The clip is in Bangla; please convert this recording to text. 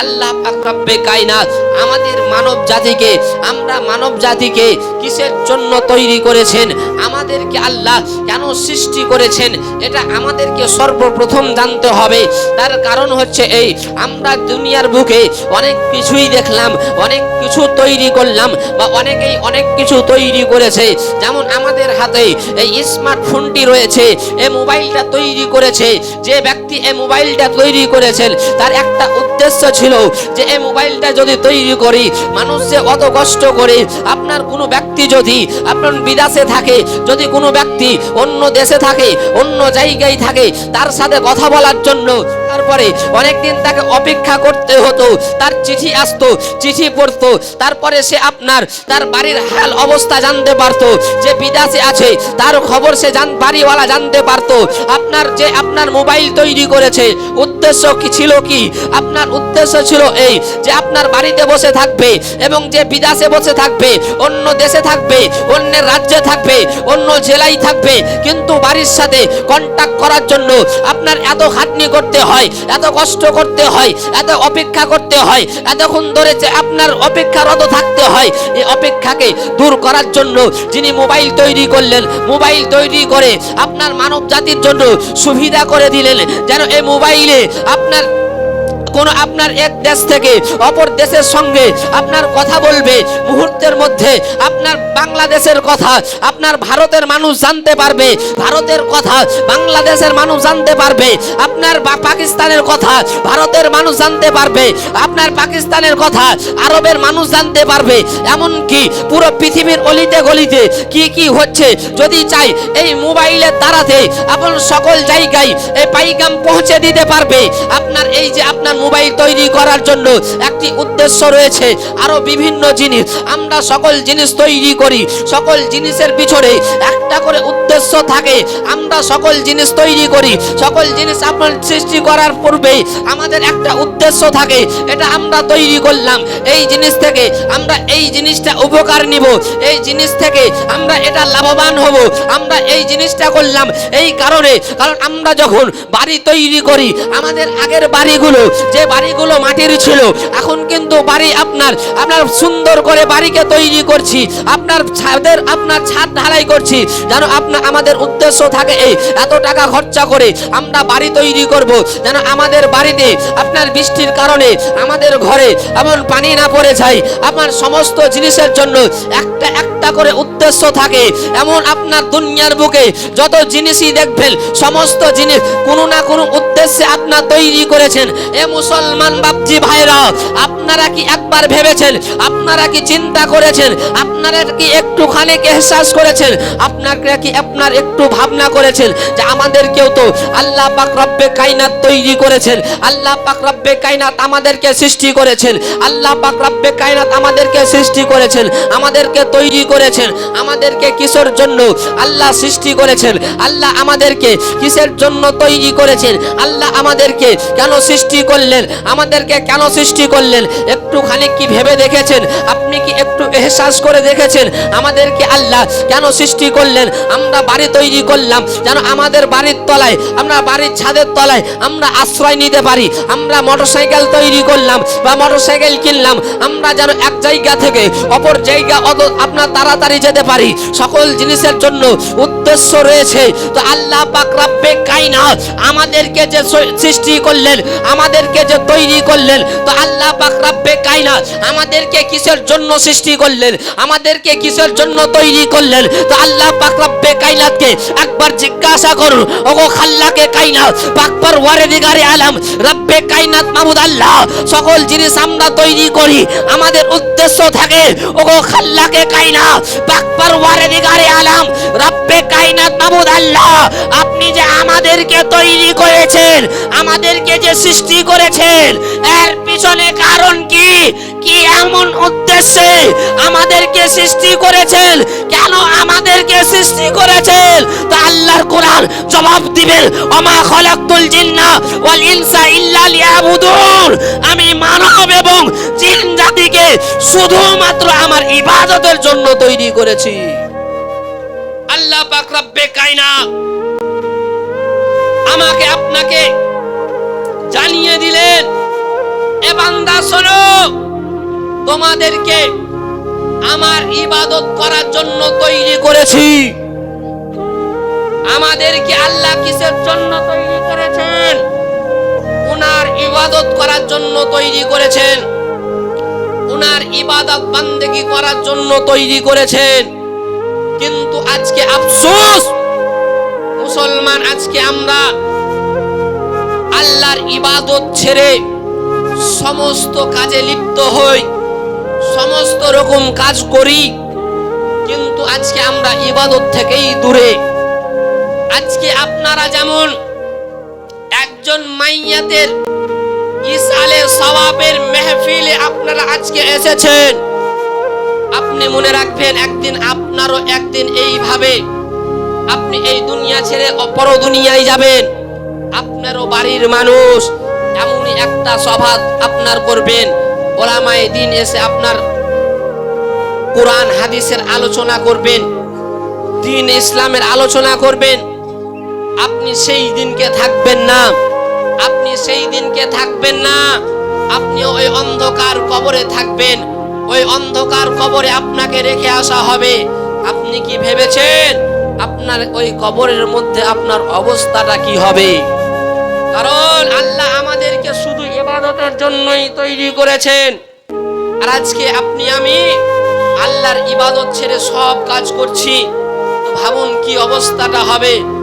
আল্লাহ পাক রব্বে কায়নাত আমাদের মানব জাতিকে, আমরা মানব জাতিকে কিসের জন্য তৈরি করেছেন? আমাদেরকে আল্লাহ কেন সৃষ্টি করেছেন? এটা আমাদেরকে সর্বপ্রথম জানতে হবে। তার কারণ হচ্ছে এই, আমরা দুনিয়ার বুকে অনেক কিছুই দেখলাম, অনেক কিছু তৈরি করলাম বা অনেকেই অনেক কিছু তৈরি করেছে। যেমন আমাদের হাতে এই স্মার্টফোনটি রয়েছে এই মোবাইলটা তৈরি করেছে, যে ব্যক্তি এই মোবাইলটা তৈরি করেছেন, তার একটা উদ্দেশ্য ছিল যে এই মোবাইলটা যদি তৈরি করি, মানুষ যে অত কষ্ট করে, আপনার কোনো ব্যক্তি যদি আপনার বিদেশে থাকে, যদি কোনো ব্যক্তি অন্য দেশে থাকে, অন্য জায়গায় থাকে, তার সাথে কথা বলার জন্য তারপরে অনেকদিন তাকে অপেক্ষা করতে হতো। তার চিঠি আসতো, চিঠি পড়তো। তারপরে সে আপনার, তার বাড়ির হাল অবস্থা জানতে পারতো। যে বিদেশে আছে, তার খবর সে জান, বাড়িওয়ালা জানতে পারতো। আপনার যে আপনার মোবাইল তৈরি করেছে, উদ্দেশ্য কি ছিল কি? আপনার উদ্দেশ্য ছিল এই, যে আপনার বাড়িতে বসে থাকবে এবং যে বিদেশে বসে থাকবে, অন্য দেশে থাকবে, অন্যের রাজ্যে থাকবে, অন্য জেলায় থাকবে। কিন্তু বাড়ির সাথে কন্টাক্ট করার জন্য আপনার এত খাটনি করতে হয়। এত কষ্ট করতে হয়, এত অপেক্ষা করতে হয়, এতক্ষণ ধরে যে আপনার অপেক্ষারত থাকতে হয়, এই অপেক্ষাকে দূর করার জন্য যিনি মোবাইল তৈরি করলেন, মোবাইল তৈরি করে আপনার মানব জাতির জন্য সুবিধা করে দিলেন, যেন এই মোবাইলে আপনার কোন আপনার এক দেশ থেকে অপর দেশের সঙ্গে আপনার কথা বলবে, মুহূর্তের মধ্যে আপনার বাংলাদেশের কথা, আপনার ভারতের মানুষ জানতে পারবে, ভারতের কথা, বাংলাদেশের মানুষ জানতে পারবে, আপনার পাকিস্তানের কথা, ভারতের মানুষ জানতে পারবে, আপনার পাকিস্তানের কথা, আরবের মানুষ জানতে পারবে, এমনকি পুরো পৃথিবীর অলিতে গলিতে কি কি হচ্ছে, যদি চাই এই মোবাইলের দ্বারাতে আপন সকল জায়গায় এই পাইগাম পৌঁছে দিতে পারবে, আপনার এই যে আপনার মোবাইল তৈরি করার জন্য একটি উদ্দেশ্য রয়েছে। আরও বিভিন্ন জিনিস। আমরা সকল জিনিস তৈরি করি। সকল জিনিসের পিছনে একটা করে উদ্দেশ্য থাকে। আমরা সকল জিনিস তৈরি করি। সকল জিনিস আপনার সৃষ্টি করার পূর্বে আমাদের একটা উদ্দেশ্য থাকে। এটা আমরা তৈরি করলাম। এই জিনিস থেকে আমরা এই জিনিসটা উপকার নিব। এই জিনিস থেকে আমরা এটা লাভবান হব। আমরা এই জিনিসটা করলাম। এই কারণে, কারণ আমরা যখন বাড়ি তৈরি করি, আমাদের আগের বাড়িগুলো যে বাড়িগুলো মাটির ছিল, এখন কিন্তু বাড়ি আপনার আপনার সুন্দর করে বাড়িকে তৈরি করছি, আপনার ছাদের, আপনার ছাদ ঢালাই করছি, যেন আপনার আমাদের উদ্দেশ্য থাকে এই, এত টাকা খরচা করে আমরা বাড়ি তৈরি করব, যেন আমাদের বাড়িতে আপনার বৃষ্টির কারণে আমাদের ঘরে এমন পানি না পড়ে যায়, আপনার সমস্ত জিনিসের জন্য একটা একটা করে উদ্দেশ্য থাকে, এমন আপনার দুনিয়ার বুকে যত জিনিসই দেখবেন, সমস্ত জিনিস কোনো না কোনো উদ্দেশ্যে আপনার তৈরি করেছেন এ মুসলমান বাপজি ভাইরা, আপনারা কি একবার ভেবেছেন, আপনারা কি চিন্তা করেছেন, আপনারা কি একটুখানি এহসাস করেছেন, আপনারা কি আপনার একটু ভাবনা করেছেন যে আমাদের কেউ তো আল্লাহ পাক রব্বে কায়নাত তৈরি করেছেন, আল্লাহ পাক রব্বে কায়নাত আমাদেরকে সৃষ্টি করেছেন, আল্লাহ পাক রব্বে কায়নাত আমাদেরকে সৃষ্টি করেছেন, আমাদেরকে তৈরি করেছেন, আমাদেরকে কিসের জন্য আল্লাহ সৃষ্টি করেছেন, আল্লাহ আমাদেরকে কিসের জন্য তৈরি করেছেন, আল্লাহ আমাদেরকে কেন সৃষ্টি করলেন আমাদেরকে কেন সৃষ্টি করলেন? একটুখানি কি ভেবে দেখেছেন? আপনি কি একটু এহসাস করে দেখেছেন? আমাদেরকে আল্লাহ কেন সৃষ্টি করলেন? আমরা বাড়ি তৈরি করলাম, যেন আমাদের বাড়ির তলায়, আমরা বাড়ির ছাদের তলায়, আমরা আশ্রয় নিতে পারি। আমরা মোটরসাইকেল তৈরি করলাম বা মোটরসাইকেল কিনলাম, আমরা যেন এক জায়গা থেকে অপর জায়গা অত আপনার তাড়াতাড়ি যেতে পারি। সকল জিনিসের জন্য উদ্দেশ্য রয়েছে। তো আল্লাহ পাক রাব্বে কায়নাত আমাদেরকে যে সৃষ্টি করলেন, আমাদেরকে যে তৈরি করলেন, তো আল্লাহ পাক রাব্বে কায়নাত আমাদেরকে কিসের জন্য সৃষ্টি করলেন? আমাদেরকে কিসের জন্য তৈরি করলেন? তো আল্লাহ পাক রাব্বে কায়নাতকে একবার জিজ্ঞাসা করুন, ওগো খাল্লাকে কায়নাত পাকবার ওয়ারে দিগারে আলম, রাব্বে কায়নাত মাহমুদ আল্লাহ, সকল জিনিস আমরা তৈরি করি, আমাদের উদ্দেশ্য থাকে, ওগো খাল্লাকে কায়নাত পাকবার ওয়ারে দিগারে আলম আল্লাহ, আপনি যে আমাদেরকে তৈরি করেছেন, আমাদেরকে যে সৃষ্টি করেছেন, এর পিছনে কারণ কি? কি এমন উদ্দেশ্যে আমাদেরকে সৃষ্টি করেছেন? কেন আমাদেরকে সৃষ্টি করেছেন? তো আল্লাহর কোরআন জবাব দিবেন, ওমা খলাকতুল জিন্না ওয়াল ইনসা ইল্লা লিয়াবুদুন। আমি মানব এবং জিন জাতিকে শুধুমাত্র আমার ইবাদতের জন্য তৈরি করেছি। আল্লাহ পাক রব্বে কায়নাত। আমাকে আপনাকে জানিয়ে দিলেন, এ বান্দা শোনো, তোমাদেরকে আমার ইবাদত করার জন্য তৈরি করেছি। আমাদেরকে আল্লাহ কিসের জন্য তৈরি করেছেন? উনার ইবাদত করার জন্য তৈরি করেছেন। উনার ইবাদত বান্দেগি করার জন্য তৈরি করেছেন। কিন্তু আজকে আফসোস, মুসলমান আজকে আমরা আল্লাহর ইবাদত ছেড়ে সমস্ত কাজে লিপ্ত হই, সমস্ত রকম কাজ করি, কিন্তু আজকে আমরা ইবাদত থেকেই দূরে। আজকে আপনারা যেমন একজন মাইয়াতের ইসালে সওয়াবের মেহফিলে আপনারা আজকে এসেছেন আপনি মনে রাখবেন, একদিন আপনারও একদিন এইভাবে আপনি এই দুনিয়া ছেড়ে অপর দুনিয়ায় যাবেন। আপনারও বাড়ির মানুষ এমনই একটা সভা আপনার করবেন। ওলামায় দিন এসে আপনার কোরআন, হাদিসের আলোচনা করবেন, দিন ইসলামের আলোচনা করবেন। আপনি সেই দিনকে থাকবেন না, আপনি সেই দিনকে থাকবেন না। আপনি ওই অন্ধকার কবরে থাকবেন। ওই অন্ধকার কবরে আপনাকে রেখে আসা হবে। আপনি কি ভেবেছেন আপনার ওই কবরের মধ্যে আপনার অবস্থাটা কি হবে? কারণ আল্লাহ আমাদেরকে শুধু ইবাদতের জন্যই তৈরি করেছেন। আর আজকে আপনি, আমি আল্লাহর ইবাদত ছেড়ে সব কাজ করছি। তো ভাবুন কি অবস্থাটা হবে?